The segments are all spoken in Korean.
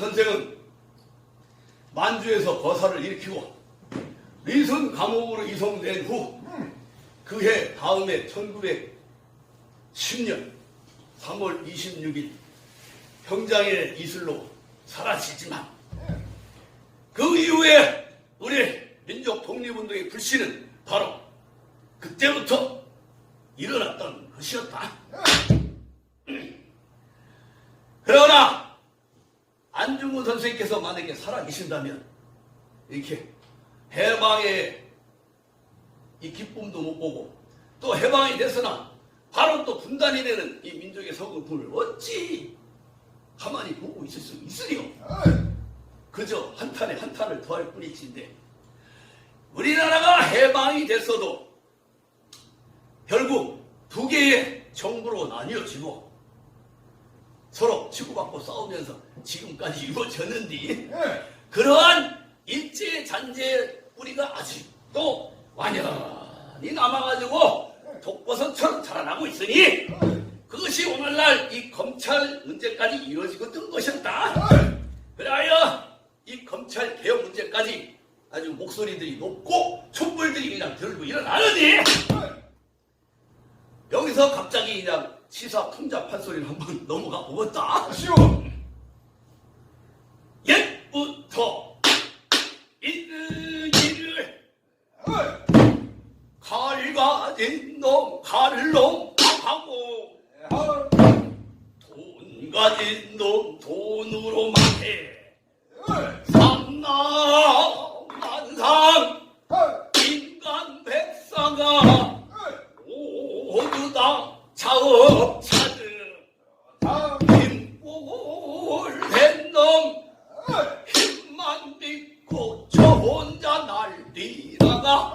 선생은 만주에서 거사를 일으키고 리선 감옥으로 이송된 후 그해 다음해 1910년 3월 26일 평장의 이슬로 사라지지만 그 이후에 우리 민족 독립운동의 불씨는 바로 그때부터 일어났던 것이었다. 그러나 안중근 선생님께서 만약에 살아계신다면 이렇게 해방의 이 기쁨도 못 보고 또 해방이 됐으나 바로 또 분단이 되는 이 민족의 서글픔을 어찌 가만히 보고 있을 수 있으리요? 그저 한탄에 한탄을 더할 뿐이지인데 우리나라가 해방이 됐어도 결국 두 개의 정부로 나뉘어지고 서로 치고받고 싸우면서 지금까지 이루어졌는데 그러한 일제 잔재 뿌리가 아직도 완연히 남아가지고 독버섯처럼 자라나고 있으니 그것이 오늘날 이 검찰 문제까지 이루어지고 뜬 것이었다. 그래야 이 검찰 개혁 문제까지 아주 목소리들이 높고 촛불들이 그냥 들고 일어나느니 여기서 갑자기 그냥 치사 풍자 판소리를 한번 넘어가 보겠다. 쉬워. 옛부터 있는 일을 칼 가진 놈 칼로 하고 돈 가진 놈 돈으로만 해 삼나만상 인간 백사가 모두 다 자업자들 힘볼 된놈 힘만 믿고 저 혼자 날리다가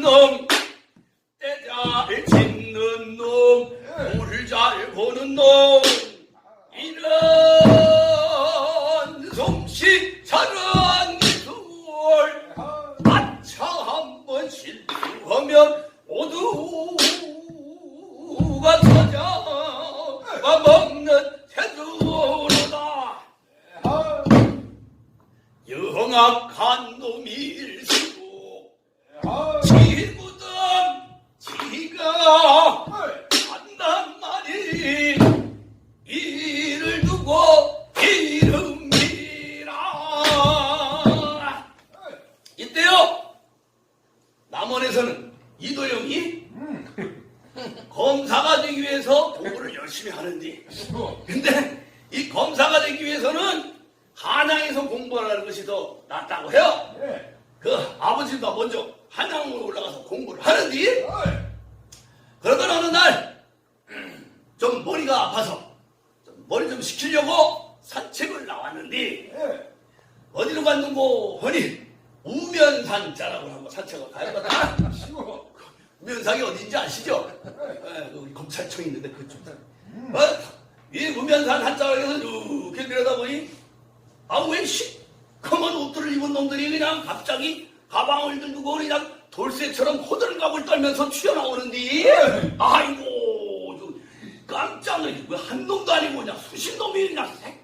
놈, 때잘 짓는 놈, 물을 잘 보는 놈, 이런 솜씨 저런 기술, 아차 한번 실수하면 모두가 터져 먹는 태도로다. 영악한 놈일수록 한단 말이 이를 두고 이름이라 이때요 남원에서는 이도영이 검사가 되기 위해서 공부를 열심히 하는데 근데 이 검사가 되기 위해서는 한양에서 공부하는 것이 더 낫다고 해요. 그 아버지가 먼저 한양으로 올라가서 공부를 하는데 그러던 어느 날 좀 머리가 아파서 좀 머리 좀 식히려고 산책을 나왔는데 어디로 갔는고 하니 우면산 자락을 한번 산책을 가야겠다. 우면산이 어딘지 아시죠? 예, 그 우리 검찰청 있는데 그쪽. 어? 이 우면산 한자락에서 이렇게 내려다보니 아왜 시커먼 옷들을 입은 놈들이 그냥 갑자기 가방을 들고 그냥 돌쇠처럼 호들갑을 떨면서 튀어나오는데. 아이고 저 깜짝 놀래 왜한 놈도 아니고 그냥 수십 놈이 그냥 색